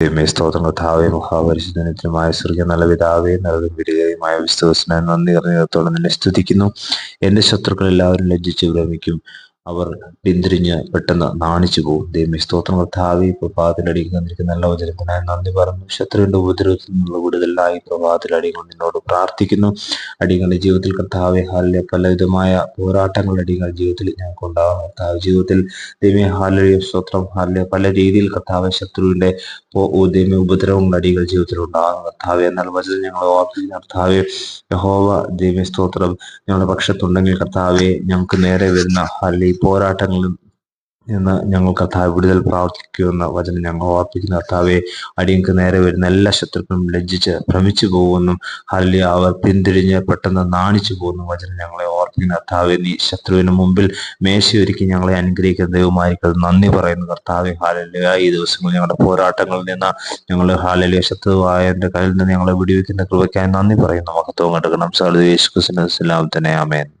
ദൈവമേ സ്തോത്രം. കഥാവേ മഹാപരിശുദ്ധനത്തിനുമായ സ്വർഗ നല്ല പിതാവേ നല്ലതും വിരുദ്ധയുമായ വിശ്വസന നന്ദി അറിഞ്ഞത്തോളം നിന്നെ സ്തുതിക്കുന്നു. എന്റെ ശത്രുക്കൾ എല്ലാവരും ലജ്ജിച്ച് ഭ്രമിക്കും അവർ പിന്തിരിഞ്ഞ് പെട്ടെന്ന് നാണിച്ചു പോകും. ദൈവമേ സ്തോത്രം. കർത്താവി പ്രഭാതത്തിലടിയിൽ വന്നിരിക്കുന്ന നല്ല വചനത്തിനായി നന്ദി പറഞ്ഞു ശത്രുവിന്റെ ഉപദ്രവത്തിൽ നിന്നുള്ള വിടുതലായി പ്രഭാതത്തിലടികൾ നിന്നോട് പ്രാർത്ഥിക്കുന്നു. അടികളുടെ ജീവിതത്തിൽ കർത്താവെ ഹാലിലെ പലവിധമായ പോരാട്ടങ്ങൾ അടികൾ ജീവിതത്തിൽ ഞങ്ങൾക്ക് ഉണ്ടാകും കർത്താവ് ജീവിതത്തിൽ ദൈവമേ ഹാലിലെ സ്തോത്രം. ഹാലിലെ പല രീതിയിൽ കർത്താവ് ശത്രുവിന്റെ ദൈവമേ ഉപദ്രവങ്ങൾ അടികൾ ജീവിതത്തിൽ ഉണ്ടാകും കർത്താവ് എന്നാൽ വചനം ഞങ്ങൾ ഓർപ്പിക്കുന്ന. യഹോവ ദൈവ സ്തോത്രം. ഞങ്ങളുടെ പക്ഷത്തുണ്ടെങ്കിൽ കർത്താവെ ഞങ്ങൾക്ക് നേരെ വരുന്ന ഹാലി പോരാട്ടങ്ങളും നിന്ന് കർത്താവ് വിടുതൽ പ്രാർത്ഥിക്കുമെന്ന വചനം ഞങ്ങൾ ഓർപ്പിക്കുന്ന. കർത്താവെ അടിയങ്ങൾക്ക് നേരെ വരുന്ന എല്ലാ ശത്രുക്കളും ലജ്ജിച്ച് ഭ്രമിച്ചു പോകുമെന്നും അല്ലെങ്കിൽ അവർ പിന്തിരിഞ്ഞ് പെട്ടെന്ന് നാണിച്ചു പോകുന്ന വചനം ഞങ്ങളെ ഓർപ്പിക്കുന്ന. കർത്താവെ നീ ശത്രുവിന് മുമ്പിൽ മേശയൊരുക്കി ഞങ്ങളെ അനുഗ്രഹിക്കുന്ന ദൈവമായിരിക്കും. നന്ദി പറയുന്നു. കർത്താവെ ഹാലലിയ ഈ ദിവസങ്ങളിൽ ഞങ്ങളുടെ പോരാട്ടങ്ങളിൽ നിന്ന് ഞങ്ങൾ ഹാലലിയ ശത്രുവായ കയ്യിൽ നിന്ന് ഞങ്ങളെ വിടിവെക്കുന്ന കൃപയ്ക്കായി നന്ദി പറയുന്നു. മഹത്വം കണ്ടെടുക്കണം സാർ യേശു ക്രിസ്തുവിന്റെ തന്നെ. ആമേൻ.